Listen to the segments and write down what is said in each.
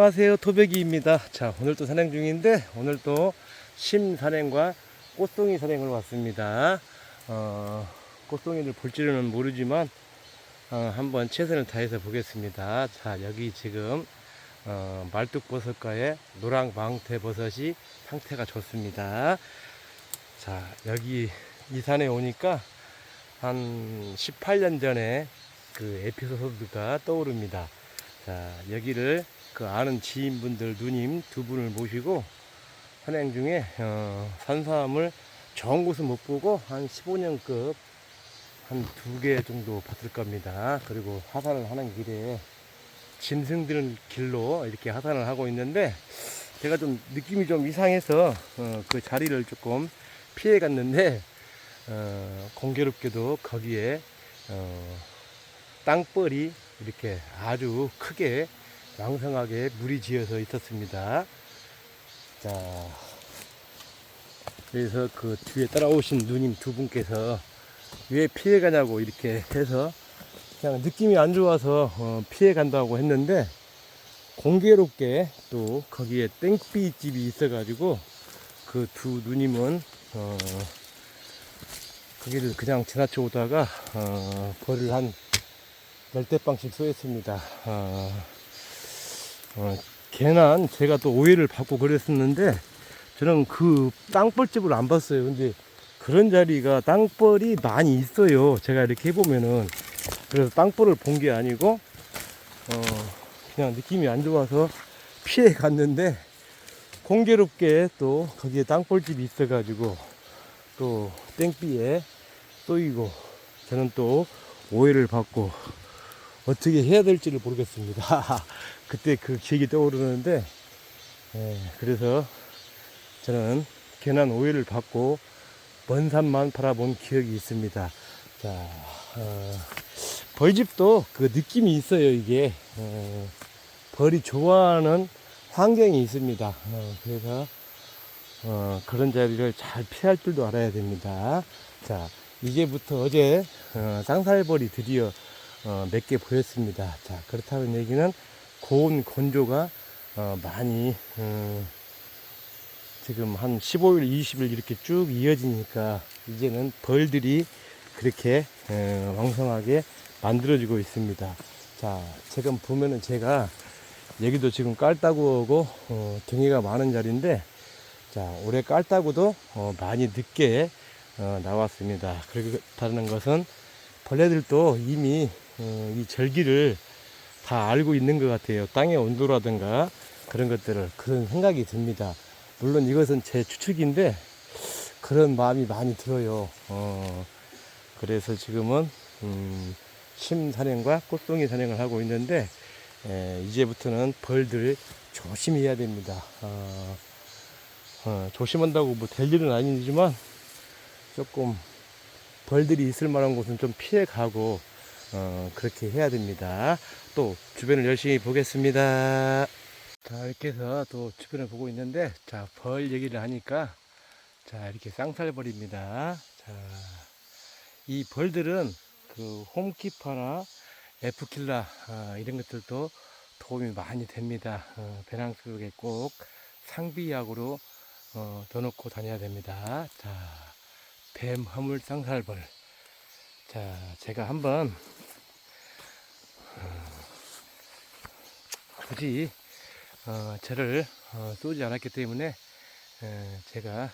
안녕하세요. 토백이입니다. 자 오늘 또 산행 중인데 오늘 또 심산행과 꽃송이 산행을 왔습니다. 어, 꽃송이를 볼지는 모르지만 어, 한번 최선을 다해서 보겠습니다. 자 여기 지금 어, 말뚝버섯과의 노랑망태버섯이 상태가 좋습니다. 자 여기 이 산에 오니까 한 18년 전에 그 에피소드가 떠오릅니다. 자 여기를 그 아는 지인분들 누님 두 분을 모시고 산행 중에 어, 산삼을 좋은 곳은 못 보고 한 15년급 한 두 개 정도 봤을 겁니다. 그리고 하산을 하는 길에 짐승들 길로 이렇게 하산을 하고 있는데 제가 좀 느낌이 좀 이상해서 어, 그 자리를 조금 피해 갔는데 어, 공교롭게도 거기에 어, 땅벌이 이렇게 아주 크게 왕성하게 물이 지어서 있었습니다. 자, 그래서 그 뒤에 따라오신 누님 두 분께서 왜 피해 가냐고 이렇게 해서 그냥 느낌이 안 좋아서 어, 피해 간다고 했는데 공교롭게 또 거기에 땡삐 집이 있어가지고 그 두 누님은 어, 거기를 그냥 지나쳐 오다가 어, 벌을 한 열대빵씩 쏘였습니다. 어, 어, 걔는 제가 또 오해를 받고 그랬었는데 저는 그 땅벌집을 안 봤어요. 근데 그런 자리가 땅벌이 많이 있어요. 제가 이렇게 해보면은 그래서 땅벌을 본 게 아니고 어, 그냥 느낌이 안 좋아서 피해 갔는데 공교롭게 또 거기에 땅벌집이 있어가지고 또 땡비에 쏘이고 저는 또 오해를 받고 어떻게 해야 될지를 모르겠습니다. 그때 그 기억이 떠오르는데, 예, 그래서 저는 괜한 오해를 받고 먼 산만 바라본 기억이 있습니다. 자, 어, 벌집도 그 느낌이 있어요, 이게. 어, 벌이 좋아하는 환경이 있습니다. 어, 그래서 어, 그런 자리를 잘 피할 줄도 알아야 됩니다. 자, 이제부터 어제 어, 쌍살벌이 드디어 어, 몇 개 보였습니다. 자, 그렇다는 얘기는 고온 건조가 어, 많이 음, 지금 한 15일, 20일 이렇게 쭉 이어지니까 이제는 벌들이 그렇게 어, 왕성하게 만들어지고 있습니다. 자, 지금 보면은 제가 여기도 지금 깔따구고 어, 등이가 많은 자리인데 자, 올해 깔따구도 어, 많이 늦게 어, 나왔습니다. 그렇다는 것은 벌레들도 이미 어, 이 절기를 다 알고 있는 것 같아요. 땅의 온도라든가 그런 것들을 그런 생각이 듭니다. 물론 이것은 제 추측인데 그런 마음이 많이 들어요. 어, 그래서 지금은 음, 심 산행과 꽃송이 산행을 하고 있는데 에, 이제부터는 벌들 조심해야 됩니다. 어, 어, 조심한다고 뭐 될 일은 아니지만 조금 벌들이 있을 만한 곳은 좀 피해 가고 어, 그렇게 해야 됩니다. 또 주변을 열심히 보겠습니다. 자 이렇게 해서 또 주변을 보고 있는데 자 벌 얘기를 하니까 자 이렇게 쌍살벌입니다. 자 이 벌들은 그 홈키퍼나 에프킬라 아, 이런 것들도 도움이 많이 됩니다. 어, 배낭 속에 꼭 상비약으로 어, 넣어놓고 다녀야 됩니다. 자, 뱀, 허물, 쌍살벌. 자, 제가 한번 굳이 어, 저를 어, 쏘지 않았기 때문에 에, 제가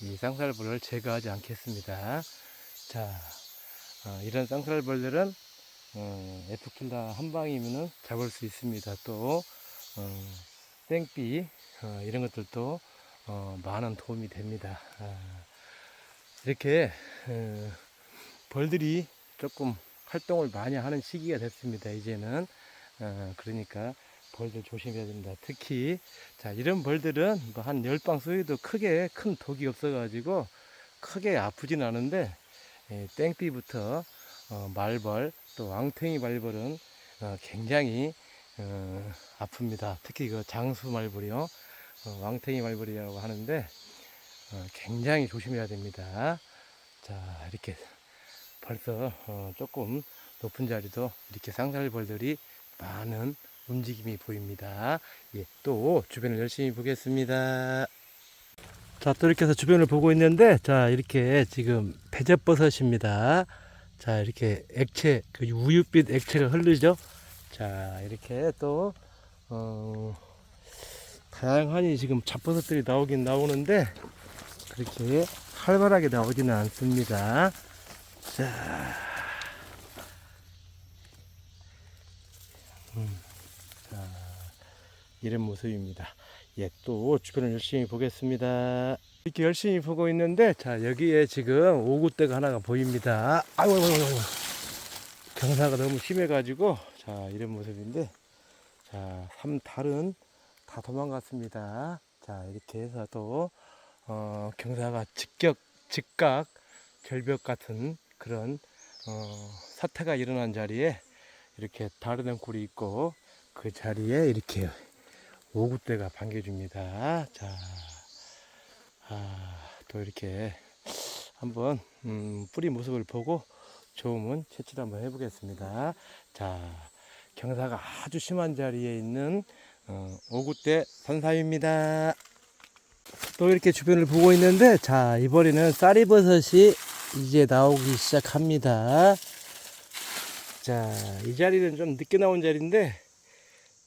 이 쌍살벌을 제거하지 않겠습니다. 자, 어, 이런 쌍살벌들은 어, 에프킬라 한 방이면은 잡을 수 있습니다. 또 어, 땡비 어, 이런 것들도 어, 많은 도움이 됩니다. 아, 이렇게 어, 벌들이 조금 활동을 많이 하는 시기가 됐습니다. 이제는 어, 그러니까 벌들 조심해야 됩니다. 특히 자 이런 벌들은 뭐 한 열방 쏘여도 크게 큰 독이 없어가지고 크게 아프진 않은데 예, 땡비부터 어, 말벌 또 왕탱이 말벌은 어, 굉장히 어, 아픕니다. 특히 그 장수 말벌이요. 어, 왕탱이 말벌이라고 하는데 어, 굉장히 조심해야 됩니다. 자 이렇게 벌써 어, 조금 높은 자리도 이렇게 쌍살벌들이 많은 움직임이 보입니다. 예, 또 주변을 열심히 보겠습니다. 자, 또 이렇게 해서 주변을 보고 있는데, 자, 이렇게 지금 배젖버섯입니다. 자, 이렇게 액체, 그 우유빛 액체가 흐르죠? 자, 이렇게 또, 어, 다양하니 지금 잡버섯들이 나오긴 나오는데, 그렇게 활발하게 나오지는 않습니다. 자, 음, 자, 이런 모습입니다. 예, 또 주변을 열심히 보겠습니다. 이렇게 열심히 보고 있는데, 자, 여기에 지금 오구대가 하나가 보입니다. 아이고, 아이고, 아이고, 아이고. 경사가 너무 심해가지고, 자, 이런 모습인데, 자, 삼달은 다 도망갔습니다. 자, 이렇게 해서 또, 어, 경사가 직격, 직각, 절벽 같은 그런, 어, 사태가 일어난 자리에 이렇게 다른 앵콜이 있고, 그 자리에 이렇게 오구대가 반겨줍니다. 자, 아, 또 이렇게 한번 음, 뿌리 모습을 보고 좋으면 채취를 한번 해보겠습니다. 자, 경사가 아주 심한 자리에 있는 어, 오구대 산사입니다. 또 이렇게 주변을 보고 있는데, 자, 이번에는 쌀이버섯이 이제 나오기 시작합니다. 자, 이 자리는 좀 늦게 나온 자리인데,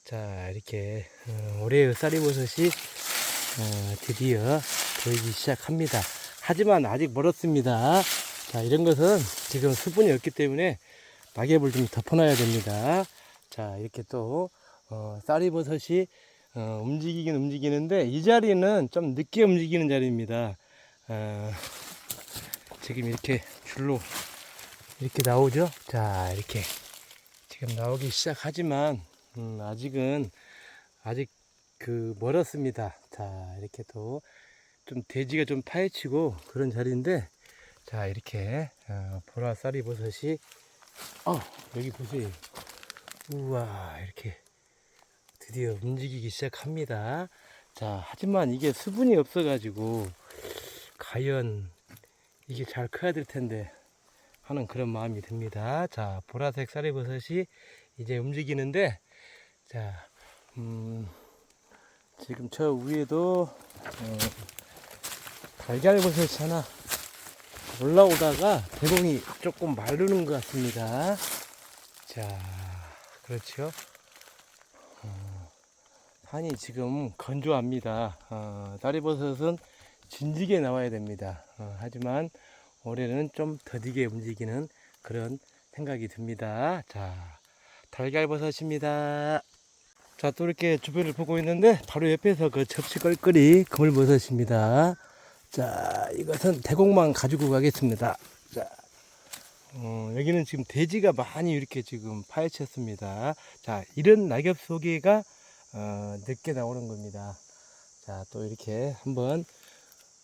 자, 이렇게 어, 올해의 쌀이버섯이 어, 드디어 보이기 시작합니다. 하지만 아직 멀었습니다. 자, 이런 것은 지금 수분이 없기 때문에 낙엽을 좀 덮어놔야 됩니다. 자, 이렇게 또 어, 쌀이버섯이 어, 움직이긴 움직이는데 이 자리는 좀 늦게 움직이는 자리입니다. 어, 지금 이렇게 줄로 이렇게 나오죠. 자, 이렇게 지금 나오기 시작하지만 음, 아직은 아직 그 멀었습니다. 자, 이렇게 또좀 대지가 좀 파헤치고 그런 자리인데 자, 이렇게 어, 보라 쌀이 버섯이 어, 여기 보세요. 우와, 이렇게 드디어 움직이기 시작합니다. 자, 하지만 이게 수분이 없어가지고 과연 이게 잘 커야 될 텐데 하는 그런 마음이 듭니다. 자, 보라색 쌀이 버섯이 이제 움직이는데 자, 음, 지금 저 위에도 어, 달걀버섯이 하나 올라오다가 대공이 조금 마르는 것 같습니다. 자, 그렇죠. 어, 산이 지금 건조합니다. 어, 다리버섯은 진지게 나와야 됩니다. 어, 하지만 올해는 좀 더디게 움직이는 그런 생각이 듭니다. 자, 달걀버섯입니다. 자, 또 이렇게 주변을 보고 있는데 바로 옆에서 그 접시 껄끄리 그물버섯입니다. 자, 이것은 대공만 가지고 가겠습니다. 자, 어, 여기는 지금 돼지가 많이 이렇게 지금 파헤쳤습니다. 자, 이런 낙엽 속에가 어, 늦게 나오는 겁니다. 자, 또 이렇게 한번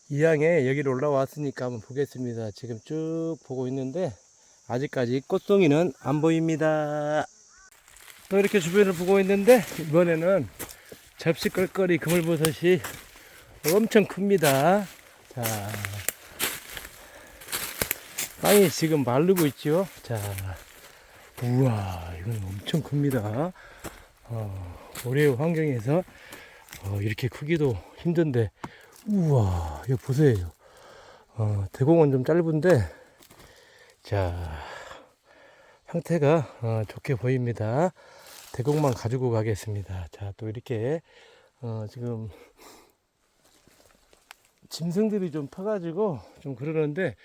이양에 여기로 올라왔으니까 한번 보겠습니다. 지금 쭉 보고 있는데 아직까지 꽃송이는 안 보입니다. 또 이렇게 주변을 보고 있는데 이번에는 접시 껄거리 그물버섯이 엄청 큽니다. 자, 땅이 지금 마르고 있죠. 자, 우와, 이건 엄청 큽니다. 어, 올해의 환경에서 어, 이렇게 크기도 힘든데, 우와, 이거 보세요. 어, 대공은 좀 짧은데, 자, 상태가 어, 좋게 보입니다. 대공만 가지고 가겠습니다. 자, 또 이렇게 어, 지금 짐승들이 좀 퍼가지고 좀 그러는데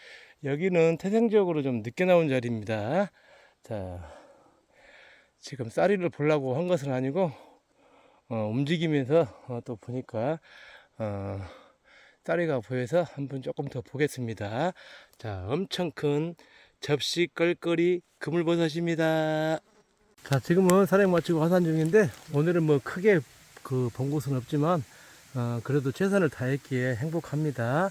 여기는 태생적으로 좀 늦게 나온 자리입니다. 자, 지금 쌀이를 보려고 한 것은 아니고 어, 움직이면서 어, 또 보니까 어, 쌀이가 보여서 한번 조금 더 보겠습니다. 자, 엄청 큰 접시 껄끄리 그물버섯입니다. 자, 지금은 사령 마치고 화산 중인데 오늘은 뭐 크게 그본 곳은 없지만 어, 그래도 최선을 다했기에 행복합니다.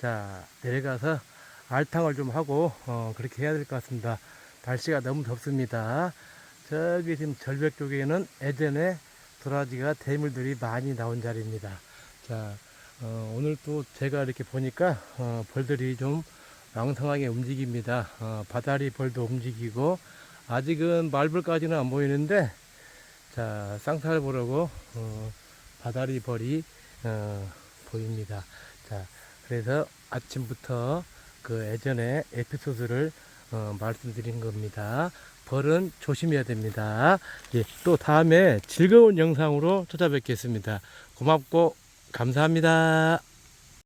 자, 내려가서 알탕을 좀 하고 어, 그렇게 해야 될 것 같습니다. 날씨가 너무 덥습니다. 저기 지금 절벽 쪽에는 예전에 도라지가 대물들이 많이 나온 자리입니다. 자, 어, 오늘 또 제가 이렇게 보니까 어, 벌들이 좀 왕성하게 움직입니다. 어, 바다리 벌도 움직이고 아직은 말벌까지는 안 보이는데 자, 쌍살 보려고, 어, 바다리 벌이, 어, 보입니다. 자, 그래서 아침부터 그 예전에 에피소드를, 어, 말씀드린 겁니다. 벌은 조심해야 됩니다. 예, 또 다음에 즐거운 영상으로 찾아뵙겠습니다. 고맙고, 감사합니다.